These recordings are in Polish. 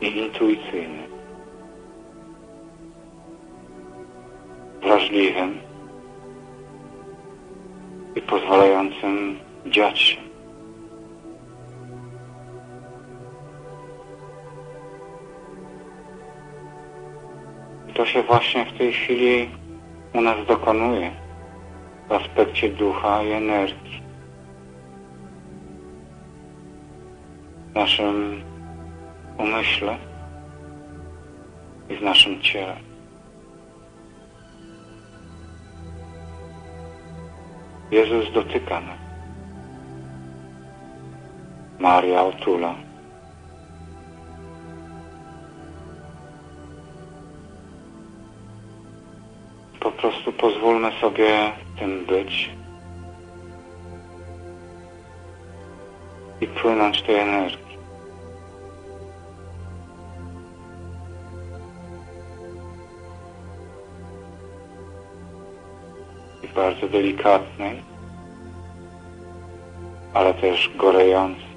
i intuicyjnym, wrażliwym i pozwalającym dziać się. To się właśnie w tej chwili u nas dokonuje w aspekcie ducha i energii. Naszym umyśle i w naszym ciele. Jezus dotyka nas. Maria otula. Po prostu pozwólmy sobie tym być i płynąć tej energii. Bardzo delikatnej, ale też gorejącej.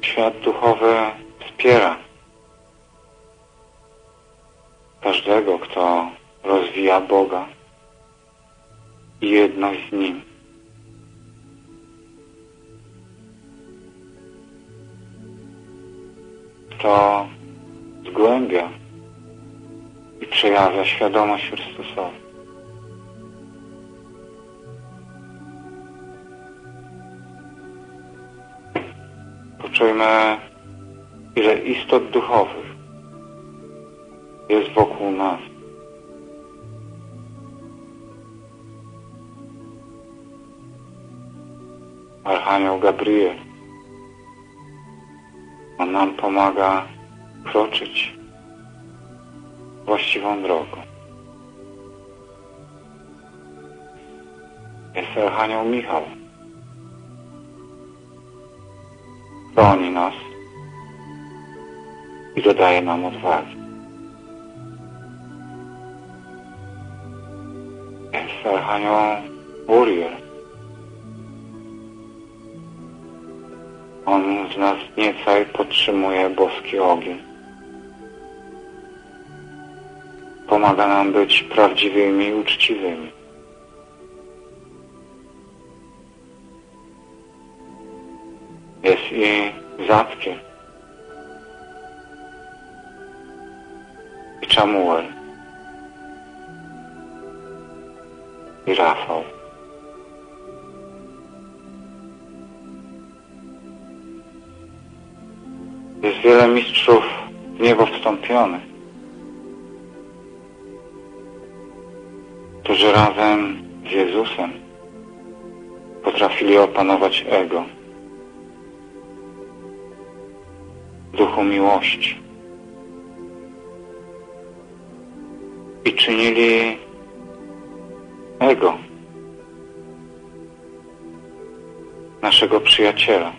Świat duchowy wspiera każdego, kto rozwija Boga i jedność z Nim. Kto zgłębia i przejawia świadomość Chrystusową. Poczujmy, ile istot duchowych jest wokół nas. Archanioł Gabriel. On nam pomaga kroczyć właściwą drogą. Jest Archanioł Michał. Broni nas i dodaje nam odwagi. Jest Archanioł Uriel. On z nas nieca i podtrzymuje boski ogień. Pomaga nam być prawdziwymi i uczciwymi. Jest i Zatkiel. I Czamuel. I Rafał. Jest wiele mistrzów w niebo wstąpionych, którzy razem z Jezusem potrafili opanować ego. Duchu miłości. I czynili ego naszego przyjaciela.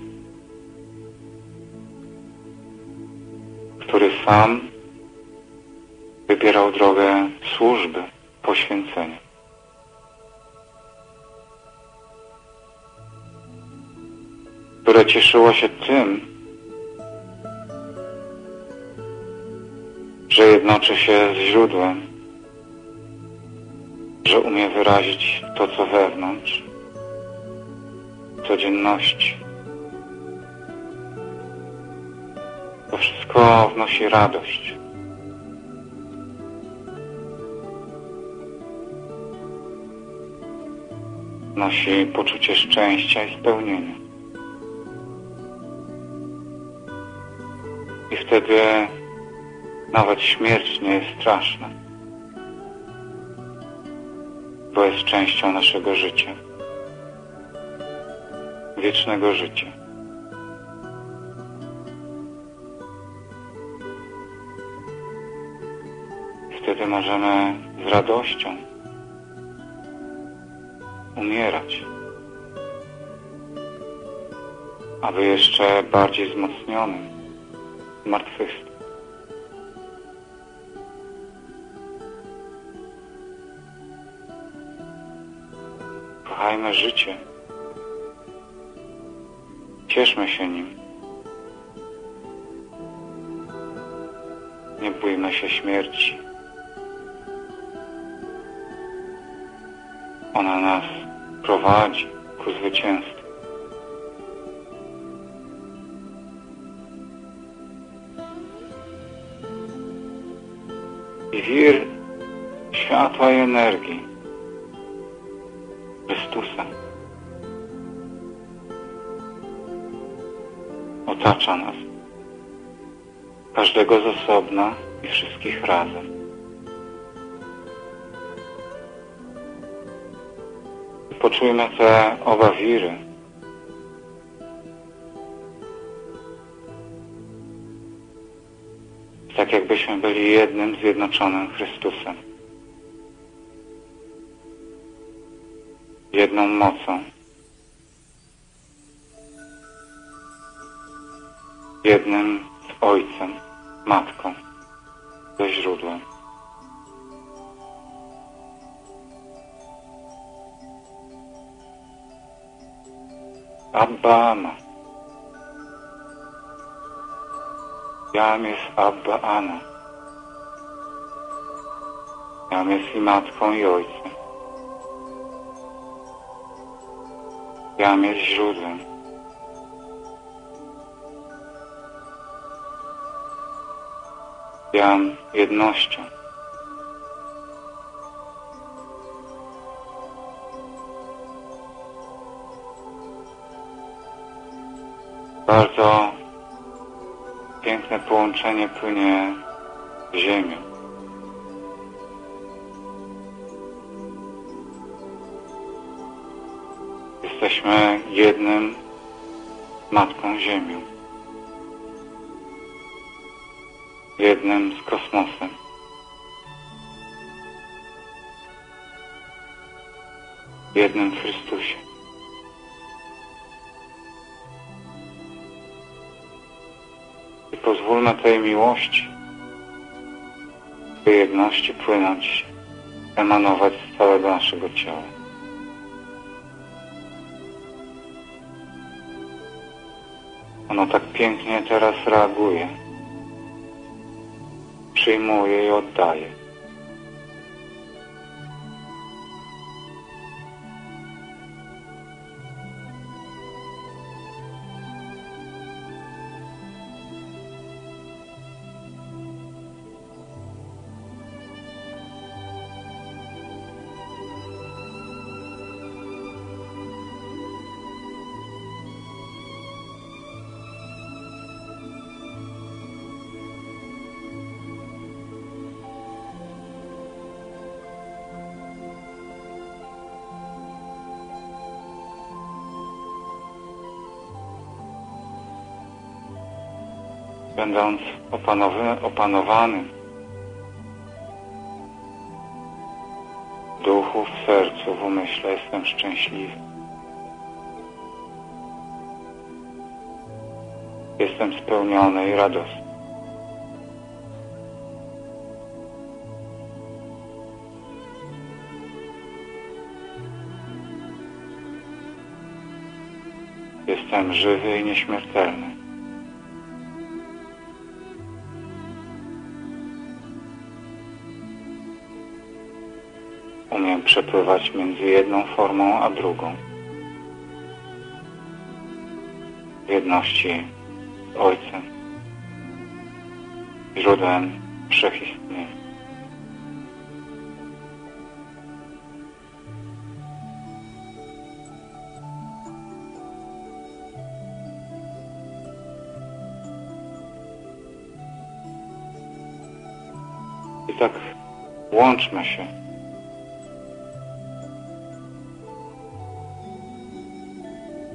Który sam wybierał drogę służby, poświęcenia. Które cieszyło się tym, że jednoczy się z źródłem, że umie wyrazić to, co wewnątrz, codzienności. To wszystko wnosi radość. Wnosi poczucie szczęścia i spełnienia. I wtedy nawet śmierć nie jest straszna, bo jest częścią naszego życia, wiecznego życia. Wtedy możemy z radością umierać, aby jeszcze bardziej wzmocnionym zmartwychwstać. kochajmy życie. Cieszmy się nim. Nie bójmy się śmierci. Ona nas prowadzi ku zwycięstwu. I wir światła i energii Chrystusa otacza nas, każdego z osobna i wszystkich razem. Poczujmy te oba wiry. Tak jakbyśmy byli jednym zjednoczonym Chrystusem. Jedną mocą. Jednym z Ojcem, Matką, ze źródłem. Abba Ama. Jam jest Abba Ana. Jam jest i matką i ojcem. Jam jest źródłem. Jam jednością. Bardzo piękne połączenie płynie z ziemią. Jesteśmy jednym Matką Ziemią. Jednym z kosmosem. Jednym w Chrystusie. I pozwólmy tej miłości, tej jedności płynąć, emanować z całego naszego ciała. Ono tak pięknie teraz reaguje. Przyjmuje i oddaje. Będąc opanowanym w duchu, w sercu, w umyśle jestem szczęśliwy. Jestem spełniony i radosny. Jestem żywy i nieśmiertelny. Umiem przepływać między jedną formą a drugą. W jedności z Ojcem, źródłem wszechistnienia. I tak łączmy się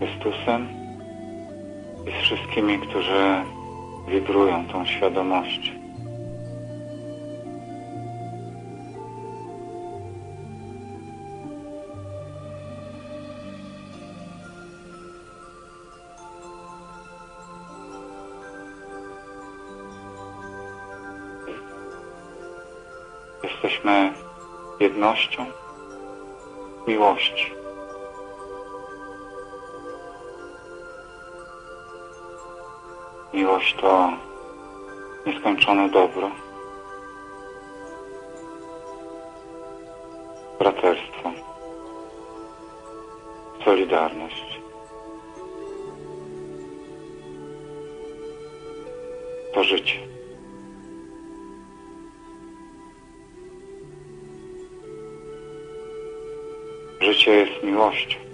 Chrystusem i z wszystkimi, którzy wibrują tą świadomością. Jesteśmy jednością miłości. Miłość to nieskończone dobro, braterstwo, solidarność. To życie. Życie jest miłością.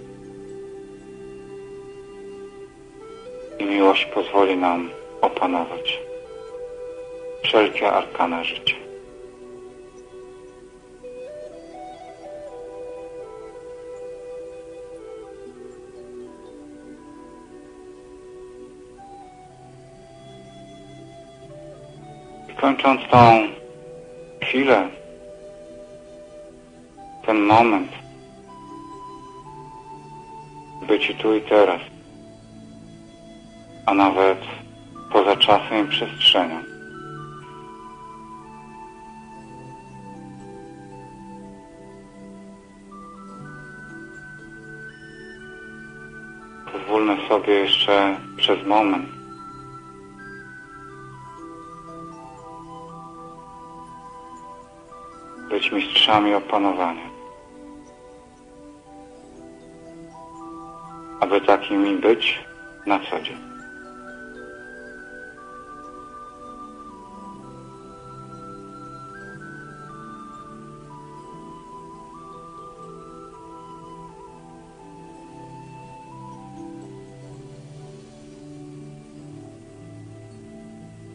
Miłość pozwoli nam opanować wszelkie arkana życia. I kończąc tą chwilę, ten moment, bycie tu i teraz, a nawet poza czasem i przestrzenią. Pozwólmy sobie jeszcze przez moment być mistrzami opanowania. Aby takimi być na co dzień.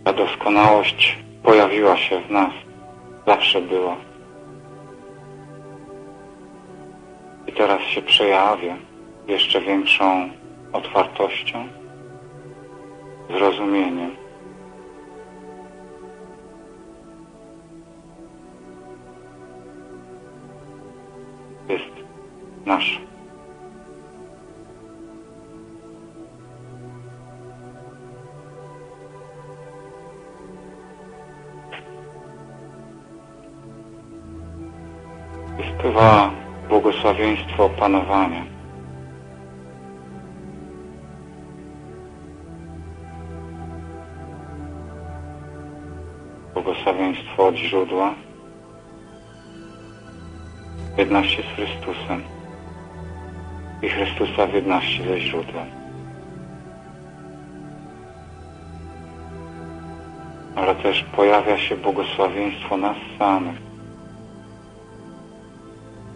Ta doskonałość pojawiła się w nas, zawsze była. I teraz się przejawia jeszcze większą otwartością, zrozumieniem. Jest nasz. Spływa błogosławieństwo panowania. Błogosławieństwo od źródła, jedności z Chrystusem i Chrystusa w jedności ze źródłem. Ale też pojawia się błogosławieństwo nas samych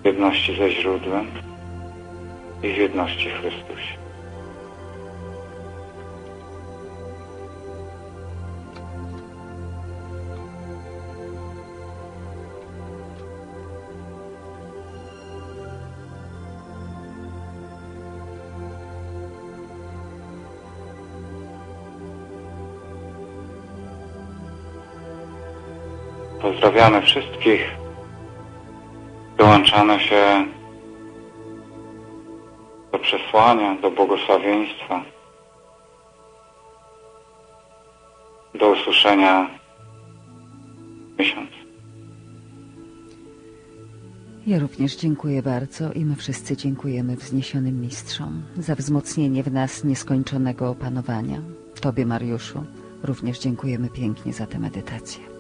w jedności ze źródłem i w jedności Chrystusie. Pozdrawiamy wszystkich. Dołączamy się do przesłania, do błogosławieństwa. Do usłyszenia miesiąc. Ja również dziękuję bardzo i my wszyscy dziękujemy wzniesionym mistrzom za wzmocnienie w nas nieskończonego opanowania. Tobie, Mariuszu, również dziękujemy pięknie za tę medytację.